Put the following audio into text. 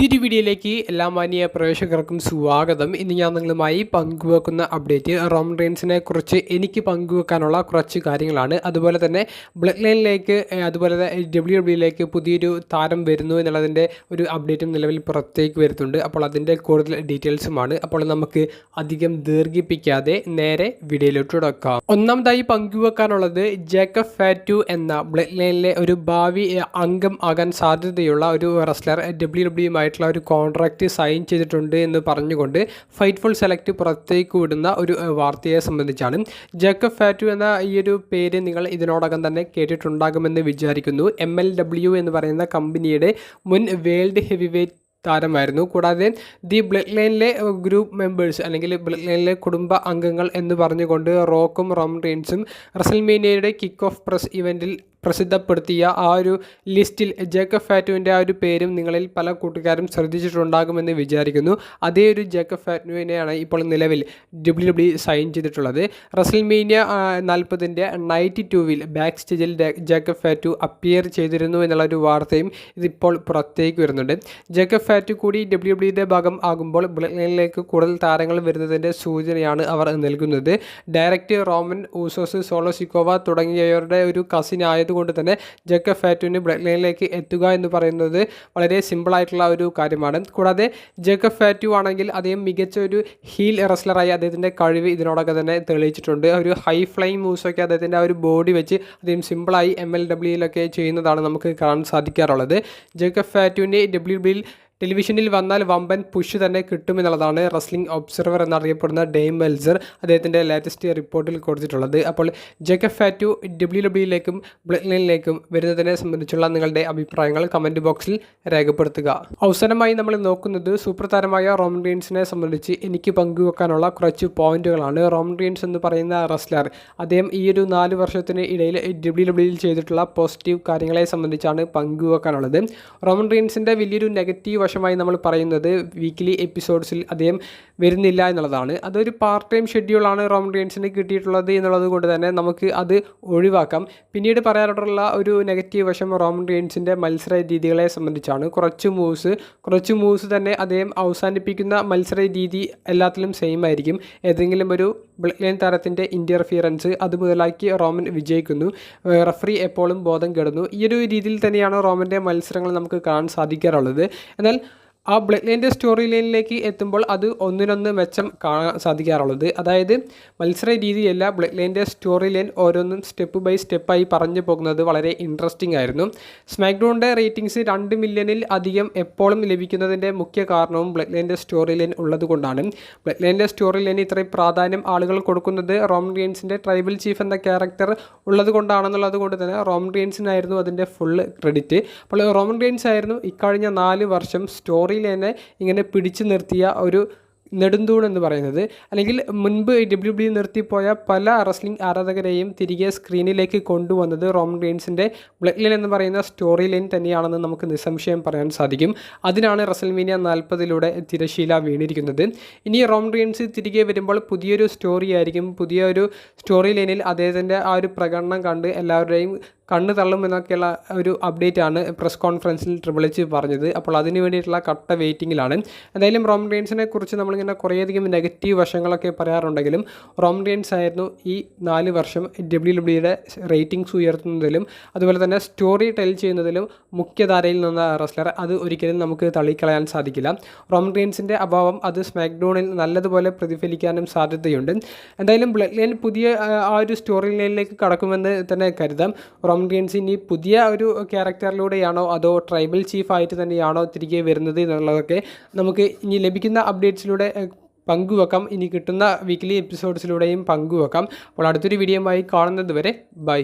പുതിയൊരു വീഡിയോയിലേക്ക് എല്ലാ മാന്യ പ്രവേശകർക്കും സ്വാഗതം. ഇന്ന് ഞാൻ നിങ്ങളുമായി പങ്കുവെക്കുന്ന അപ്ഡേറ്റ് റോം റെയിൻസിനെ കുറിച്ച് എനിക്ക് പങ്കുവെക്കാനുള്ള കുറച്ച് കാര്യങ്ങളാണ്. അതുപോലെ തന്നെ ബ്ലഡ് ലൈനിലേക്ക് അതുപോലെ ഡബ്ല്യു ഡബ്ല്യുയിലേക്ക് പുതിയൊരു താരം വരുന്നു എന്നുള്ളതിന്റെ ഒരു അപ്ഡേറ്റും നിലവിൽ പുറത്തേക്ക് വരുന്നുണ്ട്. അപ്പോൾ അതിന്റെ കൂടുതൽ ഡീറ്റെയിൽസുമാണ്. അപ്പോൾ നമുക്ക് അധികം ദീർഘിപ്പിക്കാതെ നേരെ വീഡിയോയിലോട്ട് തുടക്കാം ഒന്നാമതായി പങ്കുവെക്കാനുള്ളത് ജേക്കബ് ഫാറ്റു എന്ന ബ്ലഡ് ലൈനിലെ ഒരു ഭാവി അംഗം ആകാൻ സാധ്യതയുള്ള ഒരു റെസ്ലർ ഡബ്ല്യു ഡബ്ല്യുമായിട്ടുള്ള ഒരു കോൺട്രാക്റ്റ് സൈൻ ചെയ്തിട്ടുണ്ട് എന്ന് പറഞ്ഞുകൊണ്ട് ഫൈറ്റ്ഫുൾ സെലക്ട് പുറത്തേക്ക് വിടുന്ന ഒരു വാർത്തയെ സംബന്ധിച്ചാണ്. ജേക്കബ് ഫാറ്റു എന്ന ഈ ഒരു പേര് നിങ്ങൾ ഇതിനോടകം തന്നെ കേട്ടിട്ടുണ്ടാകുമെന്ന് വിചാരിക്കുന്നു. എം എൽ ഡബ്ല്യു എന്ന് പറയുന്ന കമ്പനിയുടെ മുൻ വേൾഡ് ഹെവി വെയ്റ്റ് താരമായിരുന്നു. കൂടാതെ ദി ബ്ലഡ് ലൈനിലെ ഗ്രൂപ്പ് മെമ്പേഴ്സ് അല്ലെങ്കിൽ ബ്ലഡ് ലൈനിലെ കുടുംബ അംഗങ്ങൾ എന്ന് പറഞ്ഞുകൊണ്ട് റോക്കും റോം റെയിൻസും റസൽമേനിയയുടെ കിക്ക് ഓഫ് പ്രസ് ഇവന്റിൽ പ്രസിദ്ധപ്പെടുത്തിയ ആ ഒരു ലിസ്റ്റിൽ ജേക്കബ് ഫാറ്റുവിന്റെ ആ ഒരു പേരും നിങ്ങളിൽ പല കൂട്ടുകാരും ശ്രദ്ധിച്ചിട്ടുണ്ടാകുമെന്ന് വിചാരിക്കുന്നു. അതേ ഒരു ജേക്കബ് ഫാറ്റുവിനെയാണ് ഇപ്പോൾ നിലവിൽ ഡബ്ല്യു ഡബ്ല്യു സൈൻ ചെയ്തിട്ടുള്ളത്. റസൽമേനിയ നാൽപ്പതിന്റെ നയന്റി ടൂവിൽ ബാക്ക് സ്റ്റേജിൽ ജേക്കബ് ഫാറ്റു അപ്പിയർ ചെയ്തിരുന്നു എന്നുള്ള ഒരു വാർത്തയും ഇതിപ്പോൾ പുറത്തേക്ക് വരുന്നുണ്ട്. ജേക്കബ് ഫാറ്റു കൂടി ഡബ്ല്യു ഡബ്ല്യുയുടെ ഭാഗം ആകുമ്പോൾ ബ്ലഡ് ലൈനിലേക്ക് കൂടുതൽ താരങ്ങൾ വരുന്നതിന്റെ സൂചനയാണ് അവർ നൽകുന്നത്. Direct Roman Usos Solo Sikoa തുടങ്ങിയവരുടെ ഒരു കസിൻ ആയതുകൊണ്ട് തന്നെ ജക്ക ഫാറ്റുവിന് ബ്ലഡ് ലൈനിലേക്ക് എത്തുക എന്ന് പറയുന്നത് വളരെ സിമ്പിളായിട്ടുള്ള ഒരു കാര്യമാണ്. കൂടാതെ ജക്ക ഫാറ്റു ആണെങ്കിൽ അദ്ദേഹം മികച്ച ഒരു ഹീൽ റെസ്ലറായി അദ്ദേഹത്തിന്റെ കഴിവ് ഇതിനോടൊക്കെ തന്നെ തെളിയിച്ചിട്ടുണ്ട്. ഒരു ഹൈ ഫ്ലൈ മൂവ്സൊക്കെ അദ്ദേഹത്തിന്റെ ആ ഒരു ബോഡി വെച്ച് അദ്ദേഹം സിമ്പിളായി എം എൽ ഡബ്ല്യുയിലൊക്കെ ചെയ്യുന്നതാണ് നമുക്ക് കാണാൻ സാധിക്കാറുള്ളത്. ജക്ക ഫാറ്റുവിന്റെ ഡബ്ല്യു ഡബ്ല്യുയിൽ ടെലിവിഷനിൽ വന്നാൽ വമ്പൻ പുഷ് തന്നെ കിട്ടുമെന്നുള്ളതാണ് റസ്ലിംഗ് ഒബ്സർവർ എന്നറിയപ്പെടുന്ന ഡെയിം മെൽസർ അദ്ദേഹത്തിന്റെ ലേറ്റസ്റ്റ് റിപ്പോർട്ടിൽ കൊടുത്തിട്ടുള്ളത്. അപ്പോൾ ജേക്കബ് ഫാറ്റു ഡബ്ല്യു ഡബ്ല്യുയിലേക്കും ബ്ലിനിലേക്കും ലൈനിലേക്കും വരുന്നതിനെ സംബന്ധിച്ചുള്ള നിങ്ങളുടെ അഭിപ്രായങ്ങൾ കമന്റ് ബോക്സിൽ രേഖപ്പെടുത്തുക. അവസാനമായി നമ്മൾ നോക്കുന്നത് സൂപ്പർ താരമായ റോമൻ റീൻസിനെ സംബന്ധിച്ച് എനിക്ക് പങ്കുവെക്കാനുള്ള കുറച്ച് പോയിന്റുകളാണ്. റോമൻ റീൻസ് എന്ന് പറയുന്ന റസ്ലർ അദ്ദേഹം ഈ ഒരു നാല് വർഷത്തിന് ഇടയിൽ ഡബ്ല്യു ഡബ്ല്യുയിൽ ചെയ്തിട്ടുള്ള പോസിറ്റീവ് കാര്യങ്ങളെ സംബന്ധിച്ചാണ് പങ്കുവെക്കാനുള്ളത്. റോമൻ റീൻസിന്റെ വലിയൊരു നെഗറ്റീവ് വശമായി നമ്മൾ പറയുന്നത് വീക്കിലി എപ്പിസോഡ്സിൽ അദ്ദേഹം വരുന്നില്ല എന്നുള്ളതാണ്. അതൊരു പാർട്ട് ടൈം ഷെഡ്യൂളാണ് റോമൻ റീൻസിന് കിട്ടിയിട്ടുള്ളത് എന്നുള്ളത് കൊണ്ട് തന്നെ നമുക്ക് അത് ഒഴിവാക്കാം. പിന്നീട് പറയാനുള്ള ഒരു നെഗറ്റീവ് വശം റോമൻ റീൻസിന്റെ മത്സര രീതികളെ സംബന്ധിച്ചാണ്. കുറച്ച് മൂവ്സ് കുറച്ച് മൂവ്സ് തന്നെ അദ്ദേഹം അവസാനിപ്പിക്കുന്ന മത്സര രീതി എല്ലാത്തിലും സെയിം ആയിരിക്കും. ഏതെങ്കിലും ഒരു ബ്ലഡ് ലൈൻ താരത്തിന്റെ ഇന്റർഫിയറൻസ് അത് മുതലാക്കി റോമൻ വിജയിക്കുന്നു. റഫറി എപ്പോഴും ബോധം കെടുന്നു. ഈ ഒരു രീതിയിൽ തന്നെയാണ് റോമന്റെ മത്സരങ്ങൾ നമുക്ക് കാണാൻ സാധിക്കാറുള്ളത്. എന്നാൽ ആ ബ്ലഡ് ലൈന്റെ സ്റ്റോറി ലൈനിലേക്ക് എത്തുമ്പോൾ അത് ഒന്നിനൊന്ന് മെച്ചം കാണാൻ സാധിക്കാറുള്ളത്. അതായത് മത്സര രീതിയല്ല ബ്ലഡ് ലൈന്റെ സ്റ്റോറി ലൈൻ ഓരോന്നും സ്റ്റെപ്പ് ബൈ സ്റ്റെപ്പായി പറഞ്ഞു പോകുന്നത് വളരെ ഇൻട്രസ്റ്റിംഗ് ആയിരുന്നു. സ്മാക്ഡോണിന്റെ റേറ്റിംഗ്സ് രണ്ട് മില്യണിൽ അധികം എപ്പോഴും ലഭിക്കുന്നതിന്റെ മുഖ്യ കാരണവും ബ്ലഡ് ലൈന്റെ സ്റ്റോറി ലൈൻ ഉള്ളതുകൊണ്ടാണ് ബ്ലഡ് ലൈന്റെ സ്റ്റോറി ലൈൻ ഇത്രയും പ്രാധാന്യം ആളുകൾ കൊടുക്കുന്നത് റോം റിയൻസിന്റെ ട്രൈബൽ ചീഫ് എന്ന ക്യാരക്ടർ ഉള്ളത് കൊണ്ടാണെന്നുള്ളത് കൊണ്ട് തന്നെ റോം റിയൻസിനായിരുന്നു അതിന്റെ ഫുൾ ക്രെഡിറ്റ് അപ്പോൾ റോമൻ റിയൻസ് ആയിരുന്നു ഇക്കഴിഞ്ഞ നാല് വർഷം സ്റ്റോറി ലൈനെ ഇങ്ങനെ പിടിച്ചു നിർത്തിയ ഒരു നെടുന്തൂൺ എന്ന് പറയുന്നത്. അല്ലെങ്കിൽ മുൻപ് ഡബ്ല്യു ഡബ്ല്യു നിർത്തിപ്പോയ പല റസ്ലിംഗ് ആരാധകരെയും തിരികെ സ്ക്രീനിലേക്ക് കൊണ്ടുവന്നത് റോം റീൻസിന്റെ ബ്ലഡ് ലൈൻ എന്ന് പറയുന്ന സ്റ്റോറി ലൈൻ തന്നെയാണെന്ന് നമുക്ക് നിസ്സംശയം പറയാൻ സാധിക്കും. അതിനാണ് റസൽമീനിയ നാൽപ്പതിലൂടെ തിരശീല വീണിരിക്കുന്നത്. ഇനി റോം റീൻസ് തിരികെ വരുമ്പോൾ പുതിയൊരു സ്റ്റോറി ആയിരിക്കും. പുതിയൊരു സ്റ്റോറി ലൈനിൽ അദ്ദേഹത്തിന്റെ ആ ഒരു പ്രകടനം കണ്ട് എല്ലാവരുടെയും കണ്ണ് തള്ളുമെന്നൊക്കെയുള്ള ഒരു അപ്ഡേറ്റ് ആണ് പ്രസ് കോൺഫറൻസിൽ ട്രിപ്പിൾ എച്ച് പറഞ്ഞത്. അപ്പോൾ അതിന് വേണ്ടിയിട്ടുള്ള കട്ട വെയിറ്റിങ്ങിലാണ് എന്തായാലും റോം റെയിൻസിനെ കുറിച്ച് നമ്മളിങ്ങനെ കുറേയധികം നെഗറ്റീവ് വശങ്ങളൊക്കെ പറയാറുണ്ടെങ്കിലും റോം റെയിൻസ് ആയിരുന്നു ഈ നാല് വർഷം ഡബ്ല്യു ഡബ്ല്യുയുടെ റേറ്റിംഗ്സ് ഉയർത്തുന്നതിലും അതുപോലെ തന്നെ സ്റ്റോറി ടെൽ ചെയ്യുന്നതിലും മുഖ്യധാരയിൽ നിന്ന റെസ്ലർ അത് ഒരിക്കലും നമുക്ക് തള്ളിക്കളയാൻ സാധിക്കില്ല. റോം റെയിൻസിന്റെ അഭാവം അത് സ്മാക്ഡോണിൽ നല്ലതുപോലെ പ്രതിഫലിക്കാനും സാധ്യതയുണ്ട്. എന്തായാലും ബ്ലഡ് ലൈൻ പുതിയ ആ ഒരു സ്റ്റോറി ലൈനിലേക്ക് കടക്കുമെന്ന് തന്നെ കരുതാം. റോം റീൻസ് ഇനി പുതിയ ഒരു ക്യാരക്ടറിലൂടെയാണോ അതോ ട്രൈബൽ ചീഫ് ആയിട്ട് തന്നെയാണോ തിരികെ വരുന്നത് എന്നുള്ളതൊക്കെ നമുക്ക് ഇനി ലഭിക്കുന്ന അപ്ഡേറ്റ്സിലൂടെ പങ്കുവെക്കാം. ഇനി കിട്ടുന്ന വീക്ക്ലി എപ്പിസോഡ്സിലൂടെയും പങ്കുവെക്കാം. അപ്പോൾ അടുത്തൊരു വീഡിയോയുമായി കാണുന്നത് വരെ ബൈ.